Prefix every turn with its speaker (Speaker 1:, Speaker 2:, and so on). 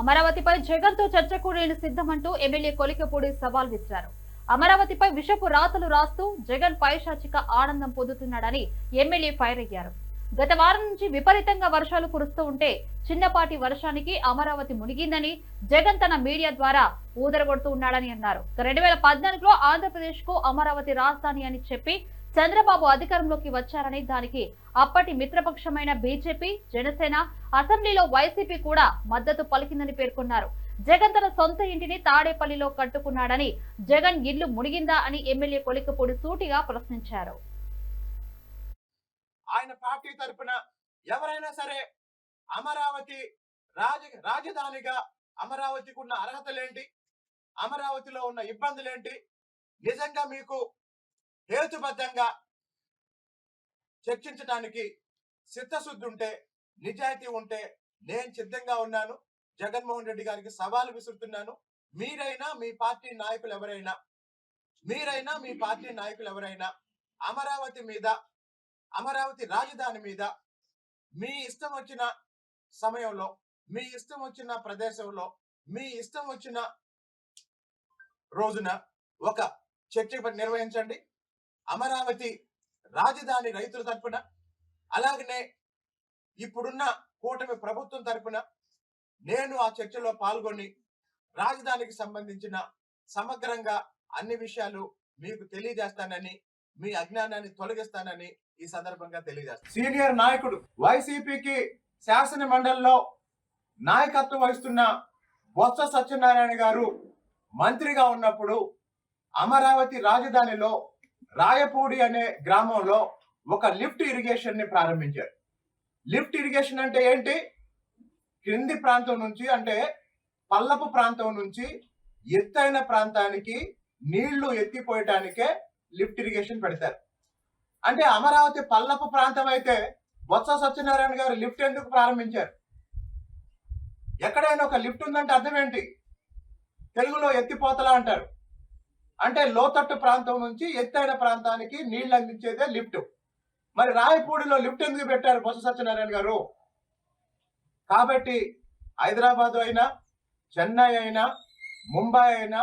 Speaker 1: అమరావతిపై జగన్తో చర్చకు నేను సిద్ధమంటూ ఎమ్మెల్యే కొలికపూడి సవాల్ విసిరారు. అమరావతిపై విషపు రాతలు రాస్తూ జగన్ పైశాచిక ఆనందం పొందుతున్నాడని ఎమ్మెల్యే ఫైర్ అయ్యారు. గత వారం నుంచి విపరీతంగా వర్షాలు కురుస్తూ ఉంటే చిన్నపాటి వర్షానికి అమరావతి మునిగిందని జగన్ తన మీడియా ద్వారా ఊదరగొడుతూ ఉన్నాడని అన్నారు. రెండు వేల పద్నాలుగులో ఆంధ్రప్రదేశ్కు అమరావతి రాజధాని అని చెప్పి చంద్రబాబు అధికారంలోకి వచ్చారని దానికి అప్పటి మిత్రపక్షమైన బీజేపీ జనసేన అసెంబ్లీలో వైసీపీ కూడా మద్దతు పలికిందని పేర్కొన్నారు. జగన్ తన సొంత ఇంటిని తాడేపల్లిలో కట్టుకున్నాడని జగన్ ఇల్లు మునిగిందా అని ఎమ్మెల్యే కొలికపూడి సూటిగా ప్రశ్నించారు.
Speaker 2: ఆయన పార్టీ తరపున ఎవరైనా సరే అమరావతి రాజ రాజధానిగా అమరావతికి ఉన్న అర్హతలేంటి? అమరావతిలో ఉన్న ఇబ్బందులేంటి? నిజంగా మీకు హేతుబద్ధంగా చర్చించడానికి చిత్తశుద్ధి ఉంటే నిజాయితీ ఉంటే నేను సిద్ధంగా ఉన్నాను. జగన్మోహన్ రెడ్డి గారికి సవాలు విసురుతున్నాను. మీరైనా మీ పార్టీ నాయకులు ఎవరైనా మీరైనా మీ పార్టీ నాయకులు ఎవరైనా అమరావతి మీద అమరావతి రాజధాని మీద మీ ఇష్టం వచ్చిన సమయంలో మీ ఇష్టం వచ్చిన ప్రదేశంలో మీ ఇష్టం వచ్చిన రోజున ఒక చర్చ నిర్వహించండి. అమరావతి రాజధాని రైతుల తరపున అలాగనే ఇప్పుడున్న కూటమి ప్రభుత్వం తరపున నేను ఆ చర్చలో పాల్గొని రాజధానికి సంబంధించిన సమగ్రంగా అన్ని విషయాలు మీకు తెలియజేస్తానని మీ అజ్ఞానాన్ని తొలగిస్తానని ఈ సందర్భంగా తెలియజేస్తాను. సీనియర్ నాయకుడు వైసీపీకి శాసన మండలిలో నాయకత్వం వహిస్తున్న బొత్స సత్యనారాయణ గారు మంత్రిగా ఉన్నప్పుడు అమరావతి రాజధానిలో రాయపూడి అనే గ్రామంలో ఒక లిఫ్ట్ ఇరిగేషన్ని ప్రారంభించారు. లిఫ్ట్ ఇరిగేషన్ అంటే ఏంటి? క్రింది ప్రాంతం నుంచి అంటే పల్లపు ప్రాంతం నుంచి ఎత్తైన ప్రాంతానికి నీళ్ళు ఎత్తిపోయటానికే లిఫ్ట్ ఇరిగేషన్ పెడతారు. అంటే అమరావతి పల్లపు ప్రాంతం అయితే బొత్స సత్యనారాయణ గారు లిఫ్ట్ ఎందుకు ప్రారంభించారు? ఎక్కడైనా ఒక లిఫ్ట్ ఉందంటే అర్థం ఏంటి? తెలుగులో ఎత్తిపోతలా అంటారు. అంటే లోతట్టు ప్రాంతం నుంచి ఎత్తైన ప్రాంతానికి నీళ్ళు అందించేదే లిఫ్ట్. మరి రాయపూడిలో లిఫ్ట్ ఎందుకు పెట్టారు బొత్స సత్యనారాయణ గారు? కాబట్టి హైదరాబాద్ అయినా చెన్నై అయినా ముంబై అయినా